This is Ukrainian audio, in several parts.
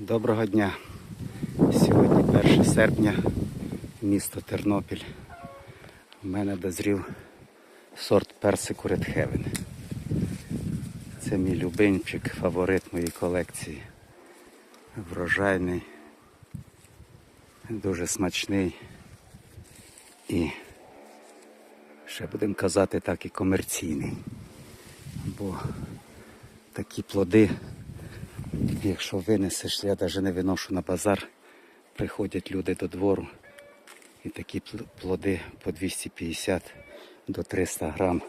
Доброго дня. Сьогодні 1 серпня, місто Тернопіль. У мене дозрів сорт персику Heaven. Це мій любимчик, фаворит моєї колекції. Врожайний, дуже смачний і, ще будемо казати, так і комерційний. Бо такі плоди Якщо винесеш, я навіть не виношу на базар, приходять люди до двору і такі плоди по 250 до 300 грам,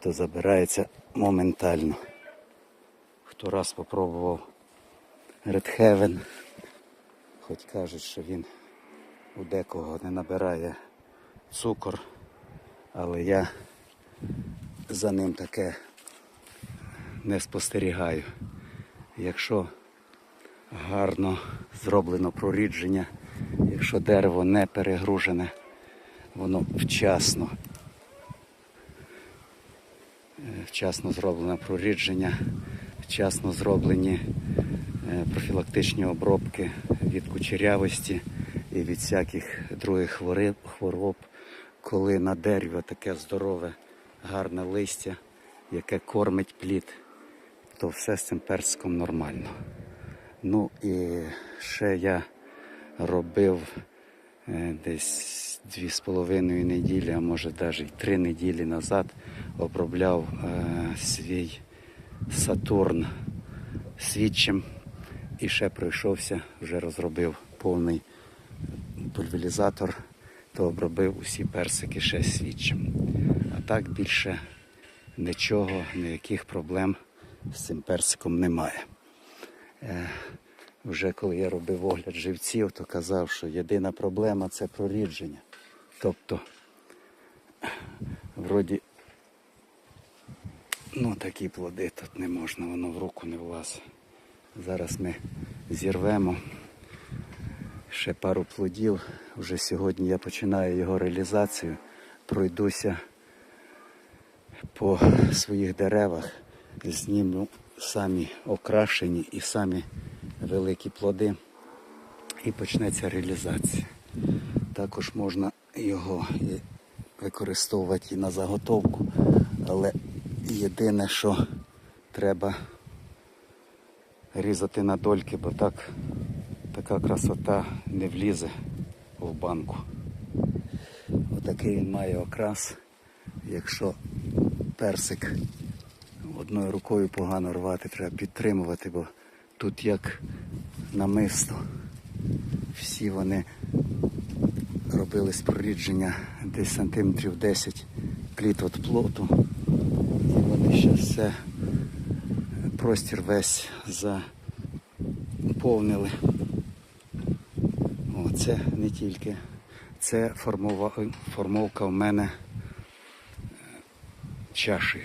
то забирається моментально. Хто раз попробував Red Heaven, хоч кажуть, що він у декого не набирає цукор, але я за ним таке не спостерігаю. Якщо гарно зроблено прорідження, якщо дерево не перегружене, воно вчасно, е, вчасно зроблене прорідження, вчасно зроблені е, профілактичні обробки від кучерявості і від всяких других хвороб, коли на дереві таке здорове, гарне листя, яке кормить плід то все з цим персиком нормально. Ну і ще я робив е, десь дві з половиною неділі, а може навіть три неділі назад обробляв е, свій Сатурн свідчим і ще пройшовся, вже розробив повний пульверізатор, то обробив усі персики ще свідчим. А так більше нічого, ніяких проблем з цим персиком немає. Е, вже коли я робив огляд живців, то казав, що єдина проблема це прорідження. Тобто, вроді, ну такі плоди тут не можна, воно в руку не влазить. Зараз ми зірвемо ще пару плодів. Вже сьогодні я починаю його реалізацію. Пройдуся по своїх деревах, зніму самі окрашені і самі великі плоди, і почнеться реалізація. Також можна його використовувати і на заготовку, але єдине, що треба різати на дольки, бо так така красота не влізе в банку. Отакий він має окрас. Якщо персик одною рукою погано рвати, треба підтримувати, бо тут як намисто. Всі вони робили прорідження десь сантиметрів 10 пліт від плоту. І вони ще все простір весь заповнили. О, це не тільки. Це формова, формовка в мене чашею.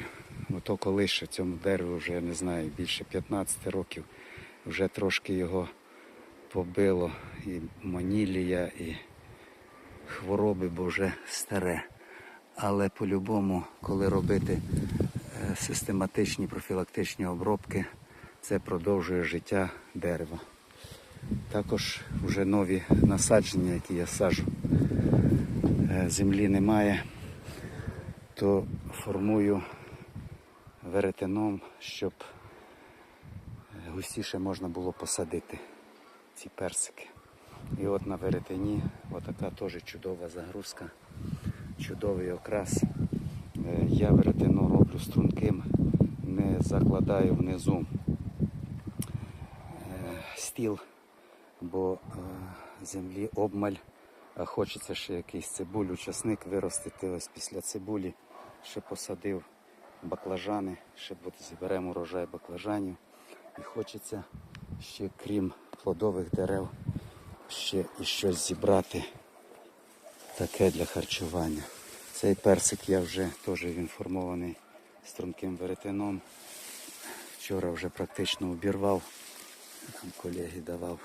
Ото колище цьому дереву вже я не знаю, більше 15 років, вже трошки його побило і манілія, і хвороби, бо вже старе. Але по-любому, коли робити е, систематичні профілактичні обробки, це продовжує життя дерева. Також вже нові насадження, які я саджу, е, землі немає, то формую веретеном, щоб густіше можна було посадити ці персики. І от на веретені отака теж чудова загрузка, чудовий окрас. Е, Я веретено роблю струнким, не закладаю внизу е, стіл, бо е, землі обмаль, а хочеться ще якийсь цибулю, часник виростити. Ось після цибулі ще посадив баклажани, ще буде зіберемо урожай баклажанів. І хочеться ще, крім плодових дерев, ще і щось зібрати таке для харчування. Цей персик я вже теж він формований струнким веретеном. Вчора вже практично обірвав, там колеги давав.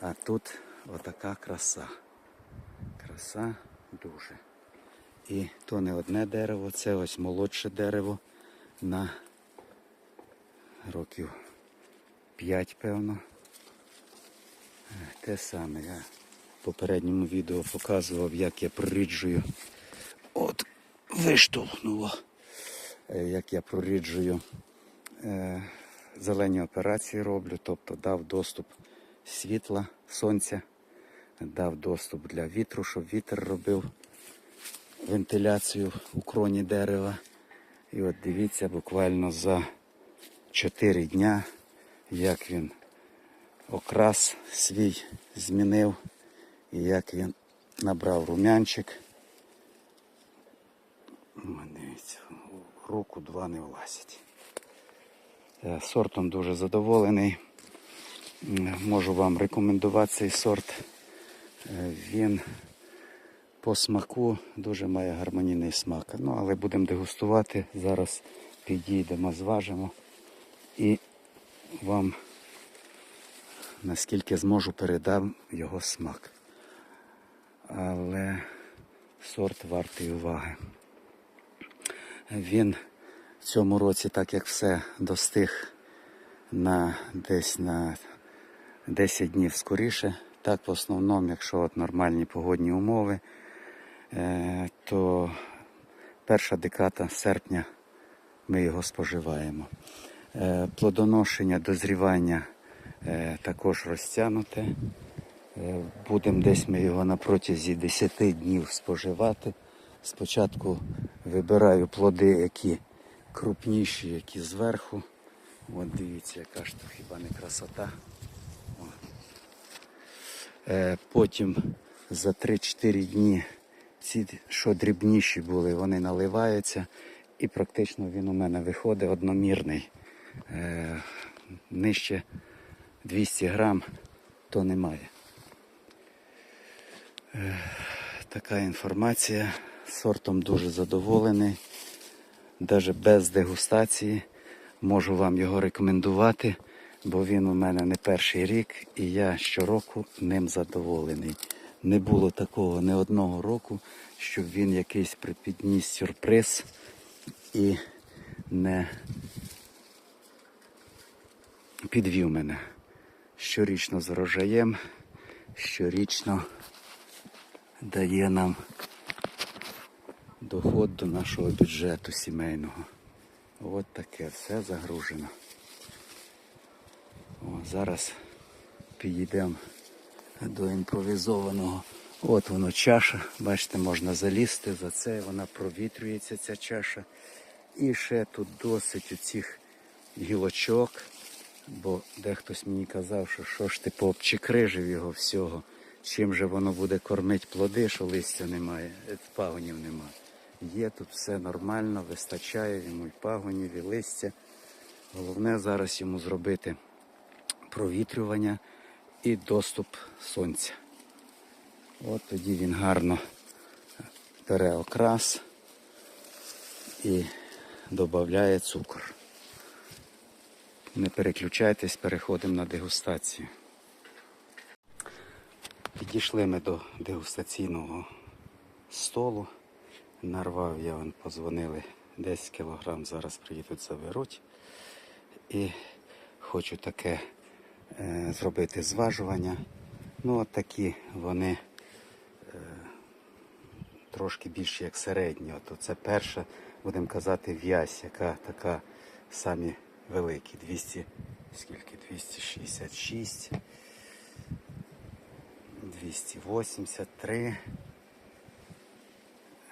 А тут отака краса. Краса дуже. І то не одне дерево, це ось молодше дерево на років 5, певно. Те саме я в попередньому відео показував, як я проріджую. От виштовхнуло. Е, Як я проріджую е, зелені операції роблю, тобто дав доступ світла, сонця, дав доступ для вітру, щоб вітер робив вентиляцію у кроні дерева. І от дивіться, буквально за 4 дня, як він окрас свій змінив і як він набрав румянчик. Дивіться, руку два не влазять. Сортом дуже задоволений. Можу вам рекомендувати цей сорт. Е, Він по смаку дуже має гармонійний смак. Ну, але будемо дегустувати. Зараз підійдемо, зважимо і вам наскільки зможу передам його смак. Але сорт вартий уваги. Він в цьому році, так як все, достиг на десь на 10 днів скоріше. Так, в основному, якщо от нормальні погодні умови, то перша декада серпня ми його споживаємо. Е, Плодоношення, дозрівання е, також розтягнуте. Е, Будемо десь ми його на протязі 10 днів споживати. Спочатку вибираю плоди, які крупніші, які зверху. От дивіться, яка ж то хіба не красота. Е, Потім за 3-4 дні ці, що дрібніші були, вони наливаються. І практично він у мене виходить одномірний. Е, Нижче 200 грам то немає. Така інформація. Сортом дуже задоволений. Навіть без дегустації можу вам його рекомендувати, бо він у мене не перший рік і я щороку ним задоволений. Не було такого не одного року, щоб він якийсь припідніс сюрприз і не підвів мене. Щорічно з врожаєм, щорічно дає нам доход до нашого бюджету сімейного. От таке все загружено. О, зараз підійдемо до імпровізованого. От воно чаша. Бачите, можна залізти за це, вона провітрюється ця чаша. І ще тут досить оцих гілочок. Бо дехтось мені казав, що що ж ти пообчикрижив його всього. Чим же воно буде кормити плоди, що листя немає, е, пагонів немає. Є тут все нормально, вистачає йому і пагонів, і листя. Головне зараз йому зробити провітрювання і доступ сонця. От тоді він гарно бере окрас і додає цукор. Не переключайтесь, переходимо на дегустацію. Підійшли ми до дегустаційного столу. Нарвав я, вон, позвонили 10 кілограм, зараз приїдуть заберуть. І хочу таке зробити зважування. Ну, от такі вони е, трошки більші, як середні. От це перша, будемо казати, в'язь, яка така самі великі. 200, скільки? 266. 283,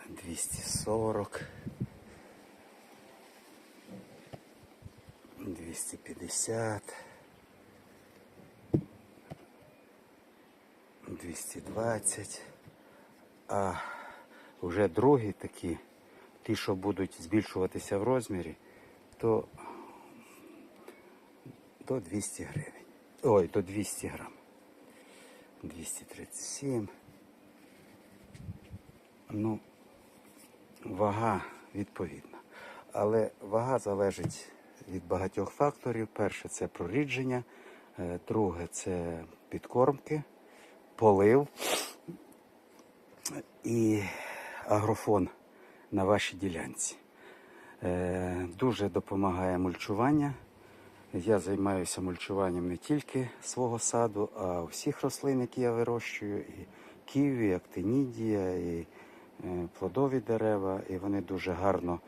240, 250, 220, а вже другі такі, ті, що будуть збільшуватися в розмірі, то до 200 гривень. Ой, до 200 грам. 237. Ну, вага відповідна. Але вага залежить від багатьох факторів. Перше це прорідження, е, друге це підкормки, полив і агрофон на вашій ділянці. Е, Дуже допомагає мульчування. Я займаюся мульчуванням не тільки свого саду, а всіх рослин, які я вирощую, і ківі, актинідія, і е, плодові дерева, і вони дуже гарно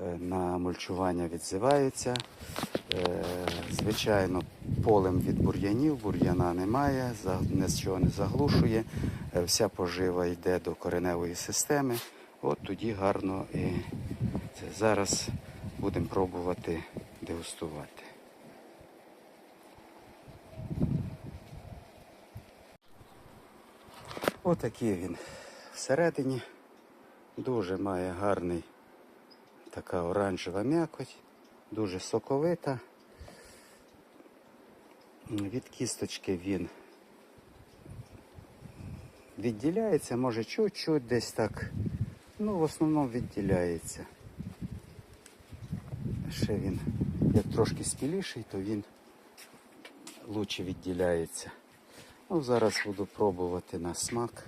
е, на мульчування відзиваються. Звичайно, полем від бур'янів, бур'яна немає, за- ні з чого не заглушує. Е, Вся пожива йде до кореневої системи. От тоді гарно і це. Зараз будемо пробувати дегустувати. Отакий він всередині. Дуже має гарний така оранжева м'якоть, дуже соковита. Від кісточки він відділяється, може чуть-чуть десь так. Ну, в основному відділяється. Ще він, як трошки спіліший, то він лучше відділяється. Ну, зараз буду пробувати на смак.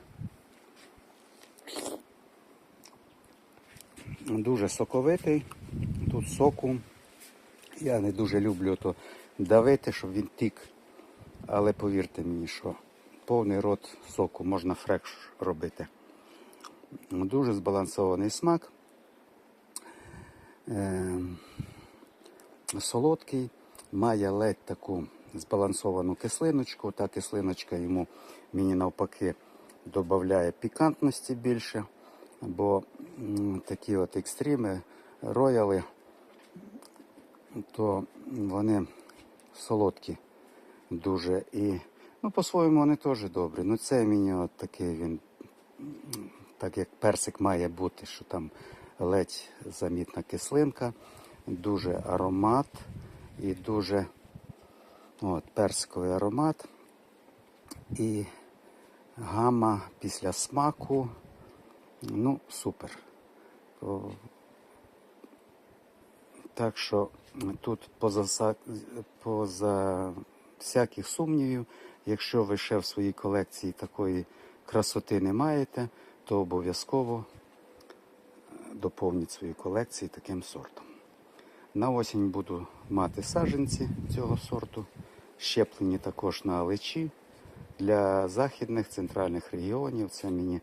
Дуже соковитий. Тут соку. Я не дуже люблю то давити, щоб він тік. Але повірте мені, що повний рот соку можна фрекш робити. Дуже збалансований смак. Ем, солодкий, має ледь таку збалансовану кислиночку. Та кислиночка йому мені навпаки додає пікантності більше, бо такі от екстріми, рояли, то вони солодкі дуже і ну, по-своєму вони теж добрі. Ну це мені от такий він, так як персик має бути, що там ледь замітна кислинка, дуже аромат і дуже от, персиковий аромат. І гама після смаку. Ну, супер. Так що тут поза, поза всяких сумнівів, якщо ви ще в своїй колекції такої красоти не маєте, то обов'язково е, доповніть свою колекцію таким сортом. На осінь буду мати саджанці цього сорту, щеплені також на алечі. Для західних центральних регіонів це мені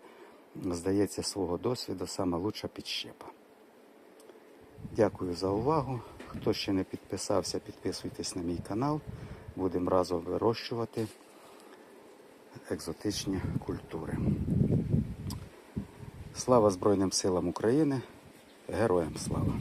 здається свого досвіду саме підщепа. Дякую за увагу. Хто ще не підписався, підписуйтесь на мій канал. Будемо разом вирощувати екзотичні культури. Слава Збройним силам України! Героям слава!